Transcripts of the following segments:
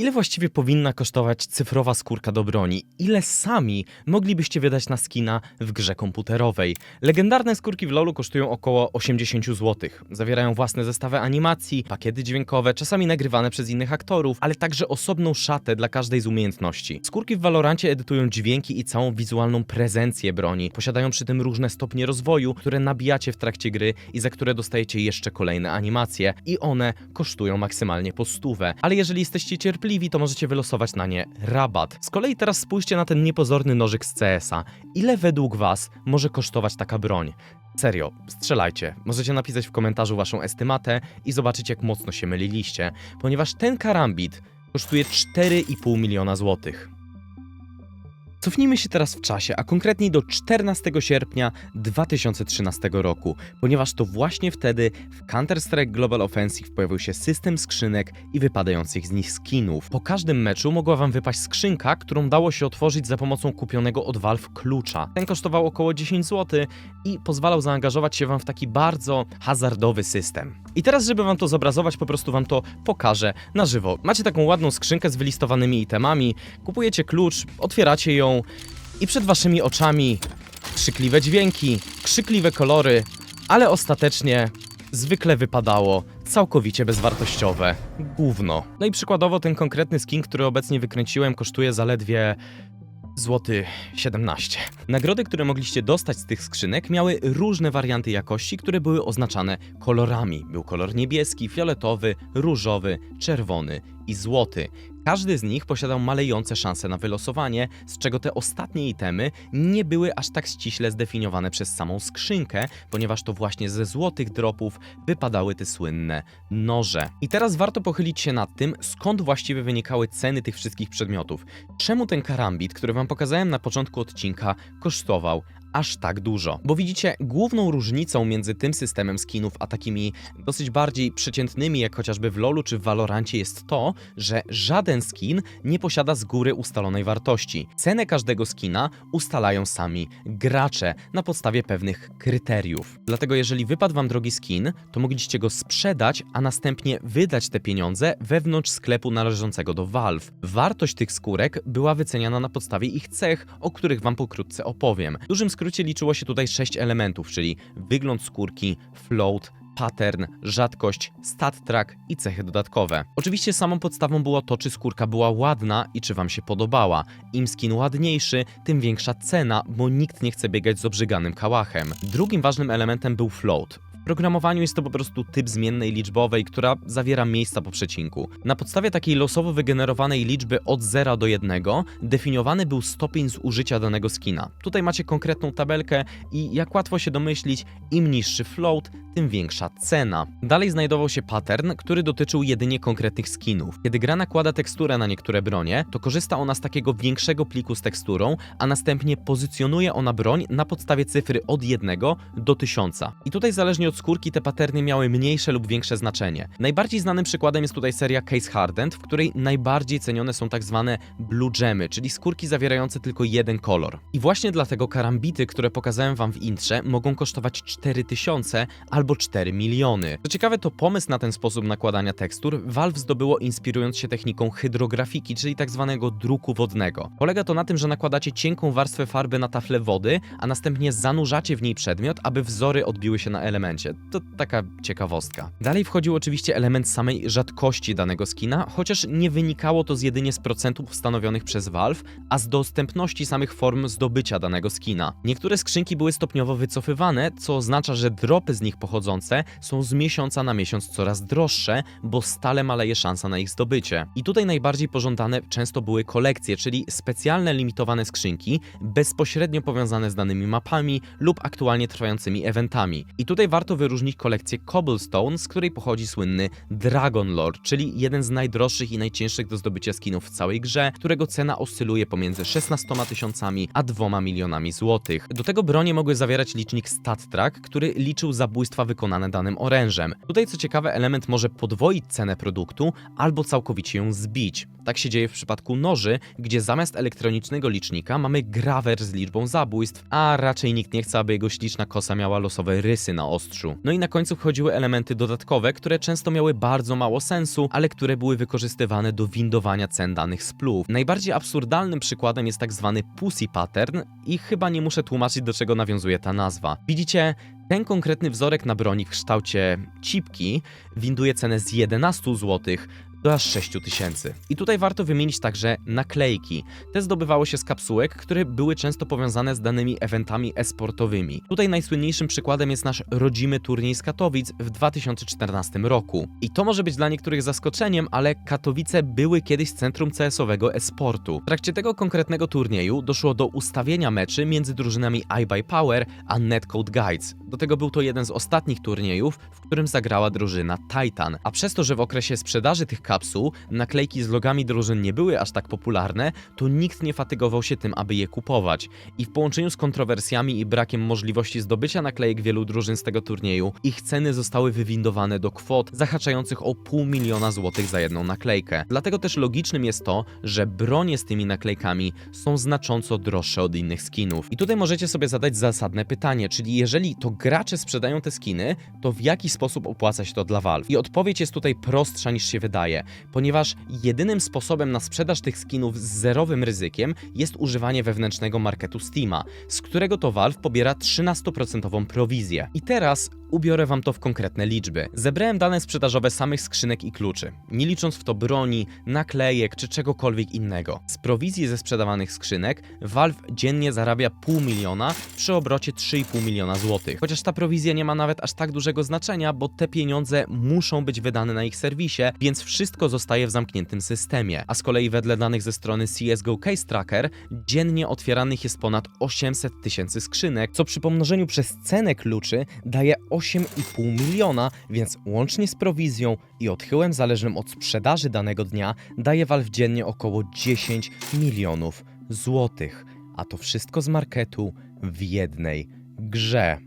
Ile właściwie powinna kosztować cyfrowa skórka do broni? Ile sami moglibyście wydać na skina w grze komputerowej? Legendarne skórki w LoLu kosztują około 80 zł. Zawierają własne zestawy animacji, pakiety dźwiękowe, czasami nagrywane przez innych aktorów, ale także osobną szatę dla każdej z umiejętności. Skórki w Valorancie edytują dźwięki i całą wizualną prezencję broni. Posiadają przy tym różne stopnie rozwoju, które nabijacie w trakcie gry i za które dostajecie jeszcze kolejne animacje. I one kosztują maksymalnie po stówę. Ale jeżeli jesteście cierpliwi, to możecie wylosować na nie rabat. Z kolei teraz spójrzcie na ten niepozorny nożyk z CS-a. Ile według was może kosztować taka broń? Serio, strzelajcie. Możecie napisać w komentarzu waszą estymatę i zobaczyć, jak mocno się myliliście, ponieważ ten karambit kosztuje 4,5 miliona złotych. Cofnijmy się teraz w czasie, a konkretniej do 14 sierpnia 2013 roku, ponieważ to właśnie wtedy w Counter-Strike Global Offensive pojawił się system skrzynek i wypadających z nich skinów. Po każdym meczu mogła wam wypaść skrzynka, którą dało się otworzyć za pomocą kupionego od Valve klucza. Ten kosztował około 10 zł i pozwalał zaangażować się wam w taki bardzo hazardowy system. I teraz, żeby wam to zobrazować, po prostu wam to pokażę na żywo. Macie taką ładną skrzynkę z wylistowanymi itemami, kupujecie klucz, otwieracie ją i przed waszymi oczami krzykliwe dźwięki, krzykliwe kolory, ale ostatecznie zwykle wypadało całkowicie bezwartościowe gówno. No i przykładowo ten konkretny skin, który obecnie wykręciłem, kosztuje zaledwie złoty 17. Nagrody, które mogliście dostać z tych skrzynek, miały różne warianty jakości, które były oznaczane kolorami. Był kolor niebieski, fioletowy, różowy, czerwony i złoty. Każdy z nich posiadał malejące szanse na wylosowanie, z czego te ostatnie itemy nie były aż tak ściśle zdefiniowane przez samą skrzynkę, ponieważ to właśnie ze złotych dropów wypadały te słynne noże. I teraz warto pochylić się nad tym, skąd właściwie wynikały ceny tych wszystkich przedmiotów. Czemu ten karambit, który wam pokazałem na początku odcinka, kosztował aż tak dużo. Bo widzicie, główną różnicą między tym systemem skinów, a takimi dosyć bardziej przeciętnymi, jak chociażby w LoLu czy w Valorancie, jest to, że żaden skin nie posiada z góry ustalonej wartości. Cenę każdego skina ustalają sami gracze na podstawie pewnych kryteriów. Dlatego jeżeli wypadł wam drogi skin, to mogliście go sprzedać, a następnie wydać te pieniądze wewnątrz sklepu należącego do Valve. Wartość tych skórek była wyceniana na podstawie ich cech, o których wam pokrótce opowiem. Dużym skrócie liczyło się tutaj sześć elementów, czyli wygląd skórki, float, pattern, rzadkość, stat track i cechy dodatkowe. Oczywiście samą podstawą było to, czy skórka była ładna i czy wam się podobała. Im skin ładniejszy, tym większa cena, bo nikt nie chce biegać z obrzyganym kałachem. Drugim ważnym elementem był float. W programowaniu jest to po prostu typ zmiennej liczbowej, która zawiera miejsca po przecinku. Na podstawie takiej losowo wygenerowanej liczby od 0 do 1 definiowany był stopień zużycia danego skina. Tutaj macie konkretną tabelkę i jak łatwo się domyślić, im niższy float, tym większa cena. Dalej znajdował się pattern, który dotyczył jedynie konkretnych skinów. Kiedy gra nakłada teksturę na niektóre bronie, to korzysta ona z takiego większego pliku z teksturą, a następnie pozycjonuje ona broń na podstawie cyfry od 1 do 1000. I tutaj zależnie od skórki te paterny miały mniejsze lub większe znaczenie. Najbardziej znanym przykładem jest tutaj seria Case Hardened, w której najbardziej cenione są tak zwane blue gemy, czyli skórki zawierające tylko jeden kolor. I właśnie dlatego karambity, które pokazałem wam w intrze, mogą kosztować 4000 albo 4 miliony. Co ciekawe, to pomysł na ten sposób nakładania tekstur Valve zdobyło inspirując się techniką hydrografiki, czyli tak zwanego druku wodnego. Polega to na tym, że nakładacie cienką warstwę farby na taflę wody, a następnie zanurzacie w niej przedmiot, aby wzory odbiły się na elemencie. To taka ciekawostka. Dalej wchodził oczywiście element samej rzadkości danego skina, chociaż nie wynikało to z jedynie z procentów stanowionych przez Valve, a z dostępności samych form zdobycia danego skina. Niektóre skrzynki były stopniowo wycofywane, co oznacza, że dropy z nich pochodzące są z miesiąca na miesiąc coraz droższe, bo stale maleje szansa na ich zdobycie. I tutaj najbardziej pożądane często były kolekcje, czyli specjalne limitowane skrzynki, bezpośrednio powiązane z danymi mapami lub aktualnie trwającymi eventami. I tutaj warto wyróżnić kolekcję Cobblestone, z której pochodzi słynny Dragon Lord, czyli jeden z najdroższych i najcięższych do zdobycia skinów w całej grze, którego cena oscyluje pomiędzy 16 tysiącami a 2 milionami złotych. Do tego bronie mogły zawierać licznik Stat Track, który liczył zabójstwa wykonane danym orężem. Tutaj co ciekawe element może podwoić cenę produktu albo całkowicie ją zbić. Tak się dzieje w przypadku noży, gdzie zamiast elektronicznego licznika mamy grawer z liczbą zabójstw, a raczej nikt nie chce, aby jego śliczna kosa miała losowe rysy na ostrzu. No i na końcu wchodziły elementy dodatkowe, które często miały bardzo mało sensu, ale które były wykorzystywane do windowania cen danych splów. Najbardziej absurdalnym przykładem jest tak zwany pussy pattern i chyba nie muszę tłumaczyć do czego nawiązuje ta nazwa. Widzicie, ten konkretny wzorek na broni w kształcie cipki winduje cenę z 11 zł do aż 6 tysięcy. I tutaj warto wymienić także naklejki. Te zdobywały się z kapsułek, które były często powiązane z danymi eventami e-sportowymi. Tutaj najsłynniejszym przykładem jest nasz rodzimy turniej z Katowic w 2014 roku. I to może być dla niektórych zaskoczeniem, ale Katowice były kiedyś centrum CS-owego e-sportu. W trakcie tego konkretnego turnieju doszło do ustawienia meczy między drużynami iBuyPower a Netcode Guides. Do tego był to jeden z ostatnich turniejów, w którym zagrała drużyna Titan. A przez to, że w okresie sprzedaży tych kapsuł naklejki z logami drużyn nie były aż tak popularne, to nikt nie fatygował się tym, aby je kupować. I w połączeniu z kontrowersjami i brakiem możliwości zdobycia naklejek wielu drużyn z tego turnieju, ich ceny zostały wywindowane do kwot zahaczających o pół miliona złotych za jedną naklejkę. Dlatego też logicznym jest to, że bronie z tymi naklejkami są znacząco droższe od innych skinów. I tutaj możecie sobie zadać zasadne pytanie, czyli jeżeli to gracze sprzedają te skiny, to w jaki sposób opłaca się to dla Valve? I odpowiedź jest tutaj prostsza niż się wydaje, ponieważ jedynym sposobem na sprzedaż tych skinów z zerowym ryzykiem jest używanie wewnętrznego marketu Steama, z którego to Valve pobiera 13% prowizję. I teraz ubiorę wam to w konkretne liczby. Zebrałem dane sprzedażowe samych skrzynek i kluczy, nie licząc w to broni, naklejek czy czegokolwiek innego. Z prowizji ze sprzedawanych skrzynek Valve dziennie zarabia pół miliona przy obrocie 3,5 miliona złotych. Chociaż ta prowizja nie ma nawet aż tak dużego znaczenia, bo te pieniądze muszą być wydane na ich serwisie, więc wszystko zostaje w zamkniętym systemie. A z kolei wedle danych ze strony CSGO Case Tracker dziennie otwieranych jest ponad 800 tysięcy skrzynek, co przy pomnożeniu przez cenę kluczy daje 8,5 miliona, więc łącznie z prowizją i odchyłem zależnym od sprzedaży danego dnia daje Valve dziennie około 10 milionów złotych. A to wszystko z marketu w jednej grze.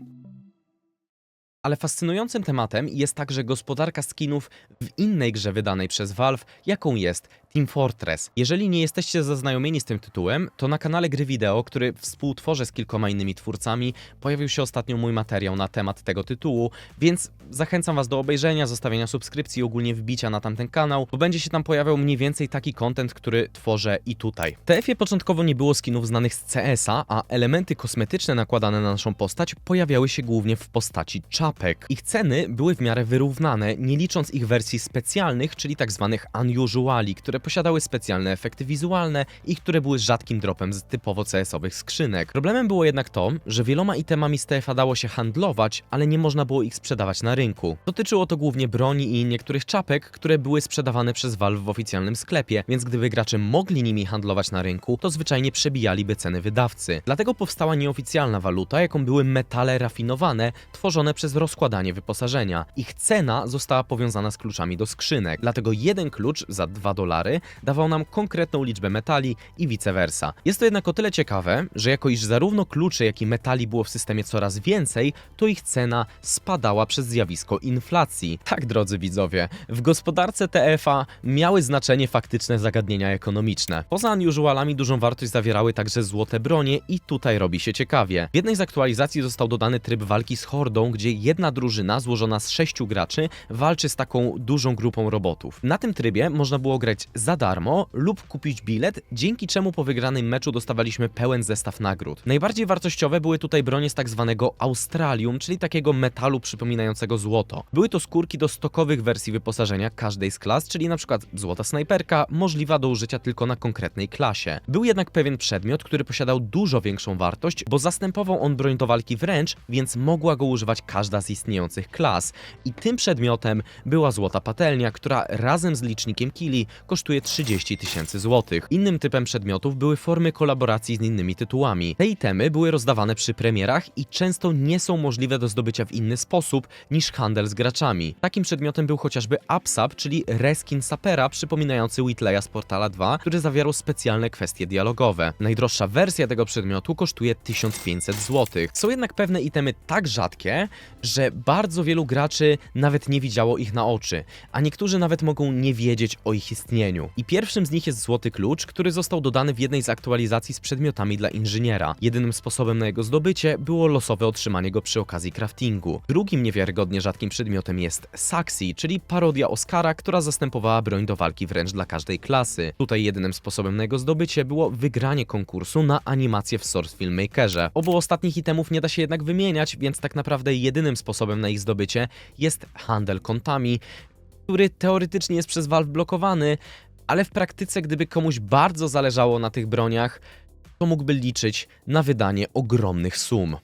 Ale fascynującym tematem jest także gospodarka skinów w innej grze wydanej przez Valve, jaką jest Team Fortress. Jeżeli nie jesteście zaznajomieni z tym tytułem, to na kanale Gry Wideo, który współtworzę z kilkoma innymi twórcami, pojawił się ostatnio mój materiał na temat tego tytułu, więc zachęcam Was do obejrzenia, zostawienia subskrypcji i ogólnie wbicia na tamten kanał, bo będzie się tam pojawiał mniej więcej taki content, który tworzę i tutaj. W TF-ie początkowo nie było skinów znanych z CS-a, a elementy kosmetyczne nakładane na naszą postać pojawiały się głównie w postaci czapek. Ich ceny były w miarę wyrównane, nie licząc ich wersji specjalnych, czyli tak zwanych unusuali, które posiadały specjalne efekty wizualne i które były rzadkim dropem z typowo CS-owych skrzynek. Problemem było jednak to, że wieloma itemami z dało się handlować, ale nie można było ich sprzedawać na rynku. Dotyczyło to głównie broni i niektórych czapek, które były sprzedawane przez Valve w oficjalnym sklepie, więc gdyby gracze mogli nimi handlować na rynku, to zwyczajnie przebijaliby ceny wydawcy. Dlatego powstała nieoficjalna waluta, jaką były metale rafinowane, tworzone przez rozkładanie wyposażenia. Ich cena została powiązana z kluczami do skrzynek, dlatego jeden klucz za 2 dolary dawał nam konkretną liczbę metali i vice versa. Jest to jednak o tyle ciekawe, że jako iż zarówno kluczy, jak i metali było w systemie coraz więcej, to ich cena spadała przez zjawisko inflacji. Tak, drodzy widzowie, w gospodarce TF-a miały znaczenie faktyczne zagadnienia ekonomiczne. Poza unusualami dużą wartość zawierały także złote bronie i tutaj robi się ciekawie. W jednej z aktualizacji został dodany tryb walki z hordą, gdzie jedna drużyna złożona z sześciu graczy walczy z taką dużą grupą robotów. Na tym trybie można było grać za darmo lub kupić bilet, dzięki czemu po wygranym meczu dostawaliśmy pełen zestaw nagród. Najbardziej wartościowe były tutaj bronie z tak zwanego Australium, czyli takiego metalu przypominającego złoto. Były to skórki do stokowych wersji wyposażenia każdej z klas, czyli przykład złota snajperka, możliwa do użycia tylko na konkretnej klasie. Był jednak pewien przedmiot, który posiadał dużo większą wartość, bo zastępował on broń do walki wręcz, więc mogła go używać każda z istniejących klas. I tym przedmiotem była złota patelnia, która razem z licznikiem kili kosztuje 30 tysięcy złotych. Innym typem przedmiotów były formy kolaboracji z innymi tytułami. Te itemy były rozdawane przy premierach i często nie są możliwe do zdobycia w inny sposób niż handel z graczami. Takim przedmiotem był chociażby Upsap, czyli reskin sapera przypominający Whitleya z Portala 2, który zawierał specjalne kwestie dialogowe. Najdroższa wersja tego przedmiotu kosztuje 1500 zł. Są jednak pewne itemy tak rzadkie, że bardzo wielu graczy nawet nie widziało ich na oczy, a niektórzy nawet mogą nie wiedzieć o ich istnieniu. I pierwszym z nich jest złoty klucz, który został dodany w jednej z aktualizacji z przedmiotami dla inżyniera. Jedynym sposobem na jego zdobycie było losowe otrzymanie go przy okazji craftingu. Drugim niewiarygodnie rzadkim przedmiotem jest Saxi, czyli parodia Oscara, która zastępowała broń do walki wręcz dla każdej klasy. Tutaj jedynym sposobem na jego zdobycie było wygranie konkursu na animację w Source Filmmakerze. Obu ostatnich itemów nie da się jednak wymieniać, więc tak naprawdę jedynym sposobem na ich zdobycie jest handel kontami, który teoretycznie jest przez Valve blokowany, ale w praktyce, gdyby komuś bardzo zależało na tych broniach, to mógłby liczyć na wydanie ogromnych sum.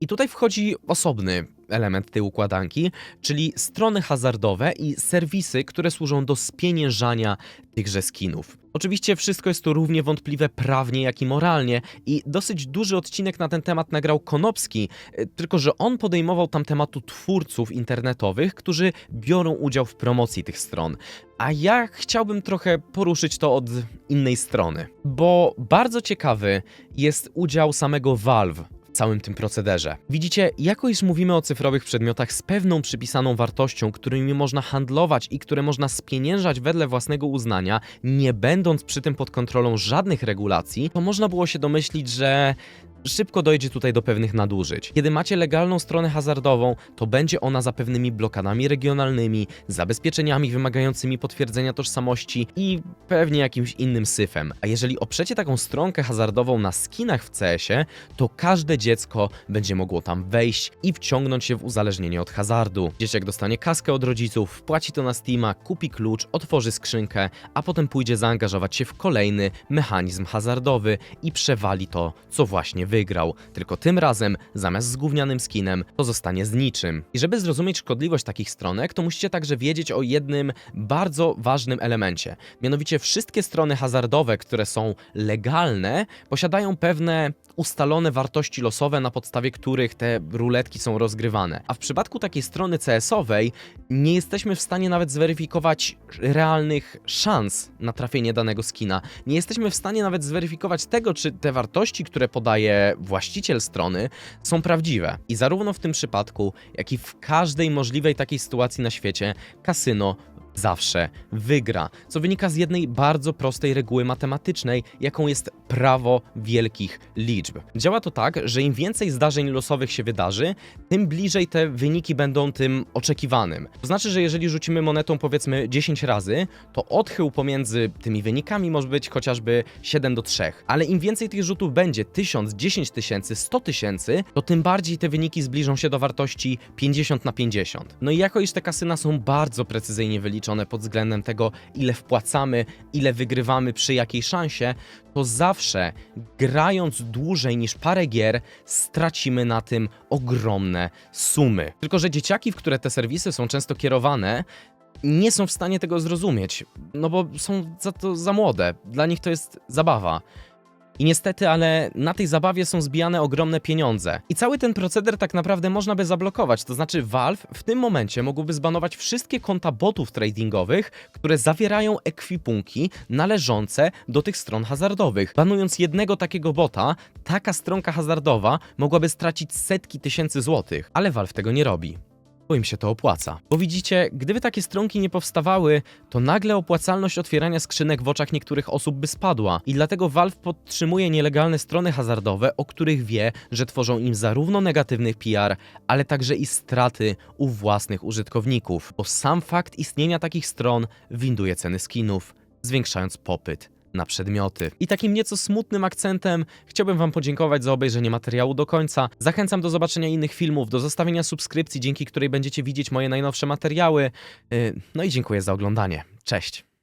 I tutaj wchodzi osobny element tej układanki, czyli strony hazardowe i serwisy, które służą do spieniężania tychże skinów. Oczywiście wszystko jest to równie wątpliwe prawnie, jak i moralnie i dosyć duży odcinek na ten temat nagrał Konopski, e, tylko że on podejmował tam tematu twórców internetowych, którzy biorą udział w promocji tych stron. A ja chciałbym trochę poruszyć to od innej strony, bo bardzo ciekawy jest udział samego Valve całym tym procederze. Widzicie, jako iż mówimy o cyfrowych przedmiotach z pewną przypisaną wartością, którymi można handlować i które można spieniężać wedle własnego uznania, nie będąc przy tym pod kontrolą żadnych regulacji, to można było się domyślić, że szybko dojdzie tutaj do pewnych nadużyć. Kiedy macie legalną stronę hazardową, to będzie ona za pewnymi blokadami regionalnymi, zabezpieczeniami wymagającymi potwierdzenia tożsamości i pewnie jakimś innym syfem. A jeżeli oprzecie taką stronkę hazardową na skinach w CS-ie, to każde dziecko będzie mogło tam wejść i wciągnąć się w uzależnienie od hazardu. Dzieciak dostanie kaskę od rodziców, wpłaci to na Steama, kupi klucz, otworzy skrzynkę, a potem pójdzie zaangażować się w kolejny mechanizm hazardowy i przewali to, co właśnie wygrał. Tylko tym razem, zamiast z gównianym skinem, to zostanie z niczym. I żeby zrozumieć szkodliwość takich stronek, to musicie także wiedzieć o jednym bardzo ważnym elemencie. Mianowicie wszystkie strony hazardowe, które są legalne, posiadają pewne ustalone wartości losowe, na podstawie których te ruletki są rozgrywane. A w przypadku takiej strony CS-owej nie jesteśmy w stanie nawet zweryfikować realnych szans na trafienie danego skina. Nie jesteśmy w stanie nawet zweryfikować tego, czy te wartości, które podaje właściciel strony, są prawdziwe. I zarówno w tym przypadku, jak i w każdej możliwej takiej sytuacji na świecie, kasyno zawsze wygra, co wynika z jednej bardzo prostej reguły matematycznej, jaką jest prawo wielkich liczb. Działa to tak, że im więcej zdarzeń losowych się wydarzy, tym bliżej te wyniki będą tym oczekiwanym. To znaczy, że jeżeli rzucimy monetą powiedzmy 10 razy, to odchył pomiędzy tymi wynikami może być chociażby 7 do 3. Ale im więcej tych rzutów będzie 1000, 10 tysięcy, 100 tysięcy, to tym bardziej te wyniki zbliżą się do wartości 50 na 50. No i jako iż te kasyna są bardzo precyzyjnie wyliczone pod względem tego, ile wpłacamy, ile wygrywamy przy jakiej szansie, to zawsze grając dłużej niż parę gier, stracimy na tym ogromne sumy. Tylko, że dzieciaki, w które te serwisy są często kierowane, nie są w stanie tego zrozumieć, no bo są za to za młode. Dla nich to jest zabawa. I niestety, ale na tej zabawie są zbijane ogromne pieniądze. I cały ten proceder tak naprawdę można by zablokować. To znaczy, Valve w tym momencie mogłoby zbanować wszystkie konta botów tradingowych, które zawierają ekwipunki należące do tych stron hazardowych. Banując jednego takiego bota, taka stronka hazardowa mogłaby stracić setki tysięcy złotych. Ale Valve tego nie robi bo im się to opłaca. Bo widzicie, gdyby takie stronki nie powstawały, to nagle opłacalność otwierania skrzynek w oczach niektórych osób by spadła. I dlatego Valve podtrzymuje nielegalne strony hazardowe, o których wie, że tworzą im zarówno negatywny PR, ale także i straty u własnych użytkowników. Bo sam fakt istnienia takich stron winduje ceny skinów, zwiększając popyt na przedmioty. I takim nieco smutnym akcentem chciałbym Wam podziękować za obejrzenie materiału do końca. Zachęcam do zobaczenia innych filmów, do zostawienia subskrypcji, dzięki której będziecie widzieć moje najnowsze materiały. Yy, No i dziękuję za oglądanie. Cześć!